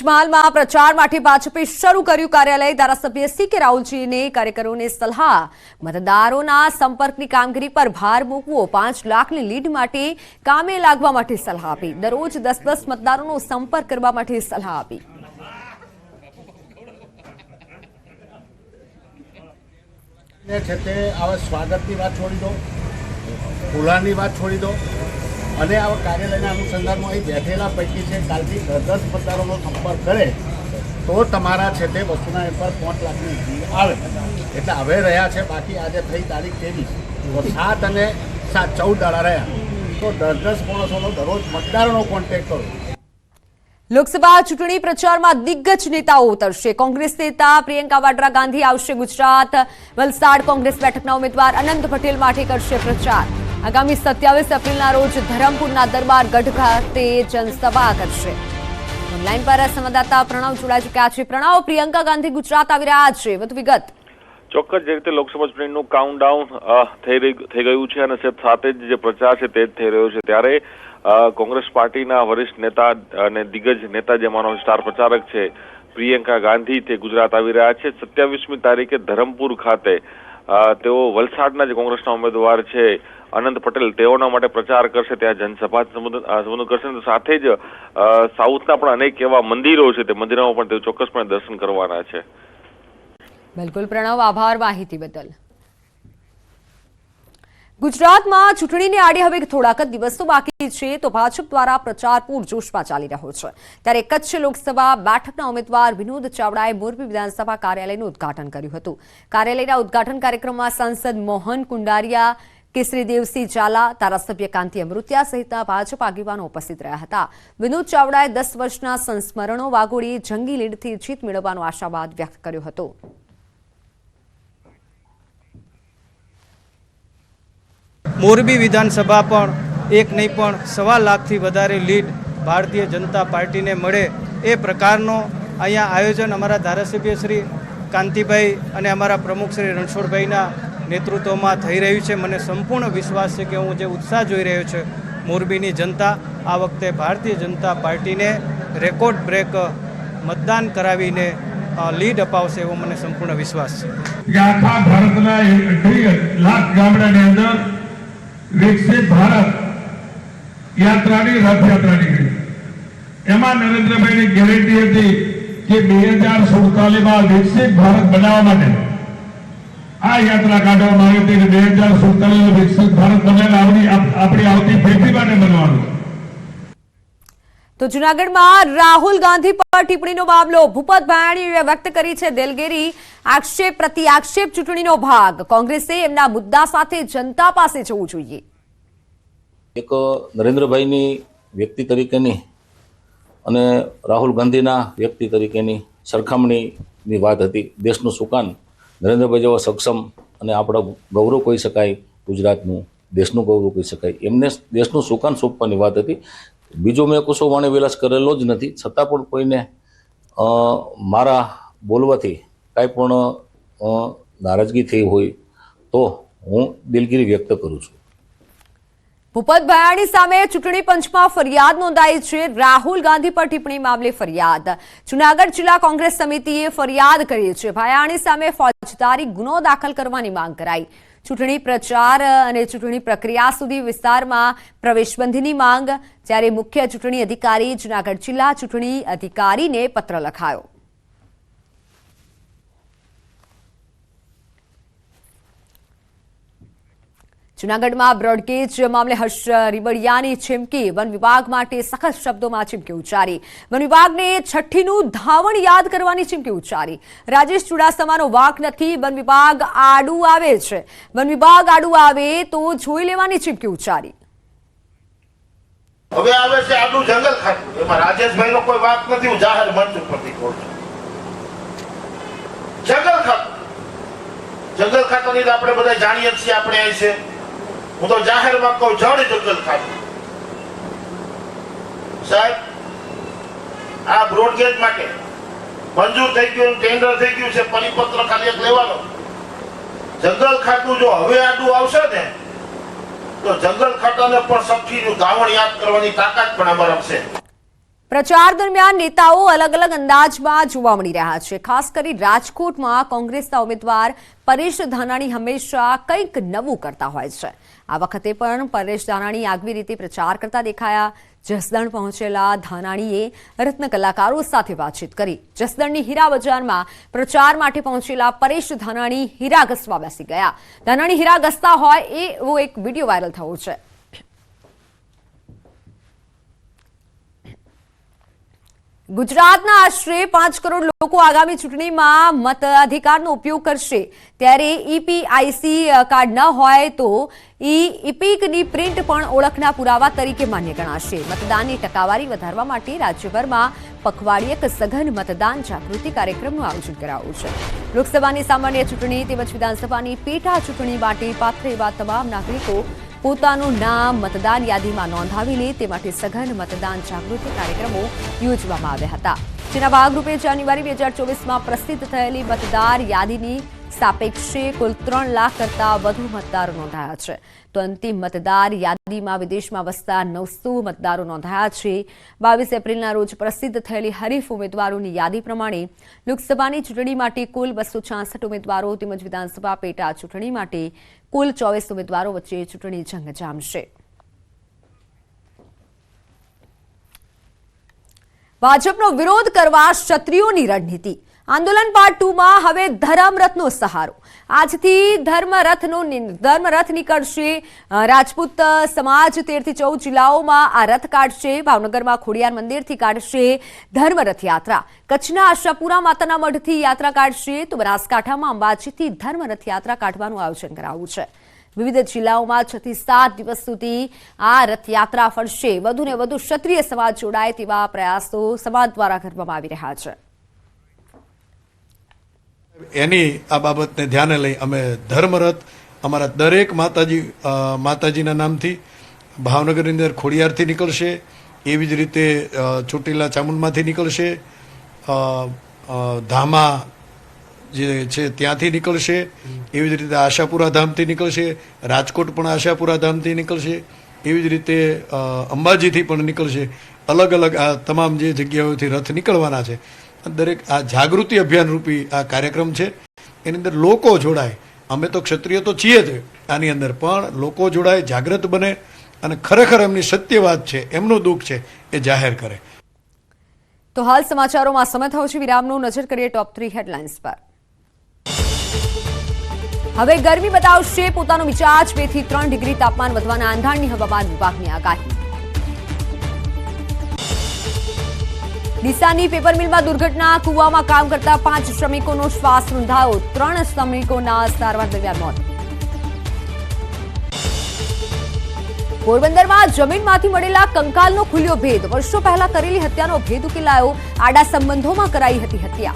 પંચમહાલમાં પ્રચાર માટે ભાજપે શરૂ કર્યું કાર્યાલય. ધારાસભ્ય સી કે રાહુલજીને કાર્યકરોને સલાહ. મતદારોના સંપર્કની કામગીરી પર ભાર મૂકવો, પાંચ લાખની લીડ માટે કામે લાગવા માટે સલાહ આપી. દરરોજ દસ દસ મતદારોનો સંપર્ક કરવા માટે સલાહ આપી. છે તે આવા સ્વાગતની વાત છોડી દો ફુલાની વાત છોડી દો. અને આ કાર્યાલયના અનુસંધાનમાં અહીં બેઠેલા પૈકી છે, કાલથી દસ મતદારોનો સંપર્ક કરે, તો તમારા છે તે વસ્તુના પર પાંચ લાખની ફી આવે. એટલે હવે રહ્યા છે, બાકી આજે થઈ તારીખ તેવી તો સાત અને સાત, ચૌદ દાડા રહ્યા. તો દસ દસ માણસોનો દરરોજ મતદારોનો કોન્ટેક્ટ કરો. લોકસભા ચૂંટણી પ્રચારમાં દિગ્ગજ નેતાઓ ઉતરશે. કોંગ્રેસ નેતા પ્રિયંકા વાડરા ગાંધી આવશે ગુજરાત. વલસાડ કોંગ્રેસ બેઠકના ઉમેદવાર અનંત પટેલ માટે કરશે પ્રચાર. આગામી સત્યાવીસ એપ્રિલના રોજ ધરમપુરના દરબાર ગઢ ખાતે જનસભા કરશે. ઓનલાઈન પર સંવાદદાતા પ્રણવ જોડાઈ ચુક્યા છે. પ્રણવ, પ્રિયંકા ગાંધી ગુજરાત આવી રહ્યા છે. વધુ વિગત. ચોક્કસ, જે રીતે લોકસભા ચૂંટણીનું કાઉન્ટડાઉન થઈ ગયું છે અને સાથે જ જે પ્રચાર છે તે જ થઈ રહ્યો છે. ત્યારે કોંગ્રેસ પાર્ટીના વરિષ્ઠ નેતા અને દિગ્ગજ નેતા જેમાંનો સ્ટાર પ્રચારક છે પ્રિયંકા ગાંધી તે ગુજરાત આવી રહ્યા છે. સત્યાવીસમી તારીખે ધરમપુર ખાતે તેઓ વલસાડના જે કોંગ્રેસના ઉમેદવાર છે. અનંત પટેલ તેઓના માટે પ્રચાર કરશે, ત્યાં જનસભા સંબોધન કરશે સાથે જ સાઉથના પણ અનેક એવા મંદિરો છે, તે મંદિરોમાં પણ તેઓ ચોક્કસપણે દર્શન કરવાના છે. બિલકુલ, પ્રણવ, આભાર માહિતી બદલ. ગુજરાતમાં ચૂંટણીને આડે હવે થોડાક જ દિવસો બાકી છે તો ભાજપ દ્વારા પ્રચાર પૂરજોશમાં ચાલી રહ્યો છે. ત્યારે કચ્છ લોકસભા બેઠકના ઉમેદવાર વિનોદ ચાવડાએ મોરબી વિધાનસભા કાર્યાલયનું ઉદ્ઘાટન કર્યું હતું. કાર્યાલયના ઉદ્ઘાટન કાર્યક્રમમાં સાંસદ મોહન કુંડારિયા, કેસરી દેવસિંહ ઝાલા, ધારાસભ્ય કાંતિ અમૃત્યા સહિતના ભાજપ આગેવાનો ઉપસ્થિત રહ્યા હતા. વિનોદ ચાવડાએ દસ વર્ષના સંસ્મરણો વાગોળી જંગી લીડથી જીત મેળવવાનો આશાવાદ વ્યક્ત કર્યો હતો. મોરબી વિધાનસભા પણ એક નહીં પણ સવા લાખથી વધારે લીડ ભારતીય જનતા પાર્ટીને મળે એ પ્રકારનો અહીંયા આયોજન અમારા ધારાસભ્ય શ્રી કાંતિભાઈ અને અમારા પ્રમુખ શ્રી રણછોડભાઈના નેતૃત્વમાં થઈ રહ્યું છે. મને સંપૂર્ણ વિશ્વાસ છે કે હું જે ઉત્સાહ જોઈ રહ્યો છે મોરબીની જનતા આ વખતે ભારતીય જનતા પાર્ટીને રેકોર્ડ બ્રેક મતદાન કરાવીને લીડ અપાવશે એવો મને સંપૂર્ણ વિશ્વાસ છે. આખા ભારતના લાખ ગામડાની અંદર વિકસિત ભારત યાત્રાની રથયાત્રા નીકળી એમાં નરેન્દ્રભાઈની ગેરંટી હતી કે બે હજાર સુડતાલીસમાં વિકસિત ભારત બનાવવા માટે આ યાત્રા કાઢવામાં આવી હતી કે બે હજાર સુડતાલીસ વિકસિત ભારત બનેલા આપણી આપણી આવતી પેઢી માટે બનવાનું તો જુનાગઢમાં રાહુલ ગાંધી પર ટિપ્પણીનો મામલો. ભૂપત ભાયાણીએ વ્યક્ત કરી છે દિલગીરી. આક્ષેપ પ્રતિ આક્ષેપ ચૂંટણીનો ભાગ. કોંગ્રેસે એમના મુદ્દા સાથે જનતા પાસે જવું જોઈએ. એક નરેન્દ્રભાઈની વ્યક્તિ તરીકેની અને રાહુલ ગાંધીના વ્યક્તિ તરીકેની સરખામણીની વાત હતી. દેશનું સુકાન નરેન્દ્રભાઈ જેવા સક્ષમ અને આપણા ગૌરવ કહી શકાય, ગુજરાતનું દેશનું ગૌરવ કહી શકાય. એમને દેશનું સુકાન સોંપવાની વાત હતી. બીજો મેં કશો વાણી વિલાસ કરેલો જ નથી. છતાં પણ કોઈને મારા બોલવાથી કાંઈ પણ નારાજગી થઈ હોય તો હું દિલગીરી વ્યક્ત કરું છું. ભૂપત ભાયાણી સામે ચૂંટણી પંચમાં ફરિયાદ નોંધાઈ છે. રાહુલ ગાંધી પર ટિપ્પણી મામલે ફરિયાદ. જુનાગઢ જિલ્લા કોંગ્રેસ સમિતિએ ફરિયાદ કરી છે. ભાયાણી સામે ફોજદારી ગુનો દાખલ કરવાની માંગ કરાઈ. ચૂંટણી પ્રચાર અને ચૂંટણી પ્રક્રિયા સુધી વિસ્તારમાં પ્રવેશબંધીની માંગ, જ્યારે મુખ્ય ચૂંટણી અધિકારી જૂનાગઢ જિલ્લા ચૂંટણી અધિકારીને પત્ર લખાયો. જૂનાગઢમાં બ્રોડગેજ મામલે હર્ષ રીબડિયાની ચીમકી વન વિભાગ માટે સખત શબ્દોમાં ચીમકી ઉચ્ચારી. વન વિભાગને છઠ્ઠીનું ધાવણ યાદ કરવાની ચીમકી ઉચ્ચારી. રાજેશ ચુડાસમાનો વાક નથી. વન વિભાગ આડું આવે છે. વન વિભાગ આડું આવે તો જોઈ લેવાની ચીમકી ઉચ્ચારી. હવે આવે છે આડું જંગલ ખાતું. એમાં રાજેશભાઈ નો કોઈ વાત નથી. હું જાહેર મંચ ઉપરથી કહું છું. જંગલ ખાતું. જંગલ ખાતાની આપણે બધા જાણીએ છીએ. આપણે અહીં છે. હું તો જાહેરમાં કહું, જળ જંગલ ખાતું. સાહેબ, આ બ્રોડગેજ માટે મંજૂર થઈ ગયું, ટેન્ડર થઈ ગયું છે, પરિપત્ર ખાલી એક લેવાનો. જંગલ ખાતું જો હવે આડું આવશે ને, તો જંગલ ખાતાને પણ સખીનું ધાવણ યાદ કરવાની તાકાત પણ અમારા છે. પ્રચાર દરમિયાન નેતાઓ અલગ અલગ અંદાજમાં જોવા મળી રહ્યા છે. ખાસ કરી રાજકોટમાં કોંગ્રેસના ઉમેદવાર પરેશ ધાનાણી હંમેશા કંઈક નવું કરતા હોય છે. આ વખતે પણ પરેશ ધાનાણી આગવી રીતે પ્રચાર કરતા દેખાયા. જસદણ પહોંચેલા ધાનાણીએ રત્ન કલાકારો સાથે વાતચીત કરી. જસદણની હીરા બજારમાં પ્રચાર માટે પહોંચેલા પરેશ ધાનાણી હીરા ઘસવા બેસી ગયા. ધાનાણી હીરા ઘસતા હોય એવો એક વીડિયો વાયરલ થયો છે. ગુજરાતના આશરે પાંચ કરોડ લોકો આગામી ચૂંટણીમાં મતાધિકારનો ઉપયોગ કરશે. ત્યારે ઈપીઆઈસી કાર્ડ ન હોય તો ઈ ઇપિકની પ્રિન્ટ પણ ઓળખના પુરાવા તરીકે માન્ય ગણાશે. મતદાનની ટકાવારી વધારવા માટે રાજ્યભરમાં પખવાડિયક સઘન મતદાન જાગૃતિ કાર્યક્રમનું આયોજન કરાયું છે. લોકસભાની સામાન્ય ચૂંટણી તેમજ વિધાનસભાની પેટા ચૂંટણી માટે પાત્ર એવા તમામ નાગરિકો પોતાનું નામ મતદાન યાદીમાં નોંધાવી લે તે માટે સઘન મતદાન જાગૃતિ કાર્યક્રમો યોજવામાં આવ્યા હતા. જેના ભાગરૂપે જાન્યુઆરી બે હજાર ચોવીસમાં પ્રસિદ્ધ થયેલી મતદાર યાદીની સાપેક્ષે કુલ ત્રણ લાખ કરતા વધુ મતદારો નોંધાયા છે. તો અંતિમ મતદાર યાદીમાં વિદેશમાં વસતા નવસો મતદારો નોંધાયા છે. બાવીસ એપ્રિલના રોજ પ્રસિદ્ધ થયેલી હરીફ ઉમેદવારોની યાદી પ્રમાણે લોકસભાની ચૂંટણી માટે કુલ બસો છાસઠ ઉમેદવારો તેમજ વિધાનસભા પેટા ચૂંટણી માટે કુલ ચોવીસ ઉમેદવારો વચ્ચે ચૂંટણી જંગ જામશે ભાજપનો વિરોધ કરવા ક્ષત્રિયોની રણનીતિ. આંદોલન પાર્ટ ટુમાં હવે ધર્મરથનો સહારો. આજથી ધર્મરથનો ધર્મરથ નીકળશે રાજપૂત સમાજ તેરથી ચૌદ જિલ્લાઓમાં આ રથ કાઢશે, ભાવનગરમાં ખોડિયાર મંદિરથી કાઢશે ધર્મરથ યાત્રા. કચ્છના આશાપુરા માતાના મઢથી યાત્રા કાઢશે તો બનાસકાંઠામાં અંબાજીથી ધર્મરથ યાત્રા કાઢવાનું આયોજન કરાવ્યું છે. વિવિધ જિલ્લાઓમાં છ થી સાત દિવસ સુધી આ રથયાત્રા ફરશે. વધુને વધુ ક્ષત્રિય સમાજ જોડાય તેવા પ્રયાસો સમાજ દ્વારા કરવામાં આવી રહ્યા છે. એની આ બાબતને ધ્યાને લઈ અમે ધર્મરથ અમારા દરેક માતાજી માતાજીના નામથી ભાવનગરની અંદર ખોડિયારથી નીકળશે, એવી જ રીતે ચોટીલા ચામુંડમાંથી નીકળશે ધામા જે છે ત્યાંથી નીકળશે, એવી જ રીતે આશાપુરા ધામથી નીકળશે, રાજકોટ પણ આશાપુરા ધામથી નીકળશે, એવી જ રીતે અંબાજીથી પણ નીકળશે અલગ અલગ આ તમામ જે જગ્યાઓથી રથ નીકળવાના છે. દરેક આ જાગૃતિ અભિયાન રૂપી આ કાર્યક્રમ છે. એની અંદર લોકો જોડાય. અમે તો ક્ષત્રિય તો છીએ જ. આની અંદર પણ લોકો જોડાય, જાગૃત બને અને ખરેખર એમની સત્ય વાત છે, એમનું દુઃખ છે એ જાહેર કરે. તો હાલ સમાચારોમાં સમય થયો છે. વિરામનું નજર કરીએ ટોપ થ્રી હેડલાઇન્સ પર. હવે ગરમી બતાવશે. પોતાનો મિજાજ બેથી ત્રણ ડિગ્રી તાપમાન વધવાના આંધાણની હવામાન વિભાગની આગાહી. ડીસાની પેપર મિલમાં દુર્ઘટના, કુવામાં કામ કરતા પાંચ શ્રમિકોનો શ્વાસ રૂંધાયો, ત્રણ શ્રમિકોના સારવાર દરમિયાન મોત. પોરબંદરમાં જમીનમાંથી મળેલા કંકાલનો ખુલ્યો ભેદ. વર્ષો પહેલા કરેલી હત્યાનો ભેદ ઉકેલાયો, આડા સંબંધોમાં કરાઈ હતી હત્યા.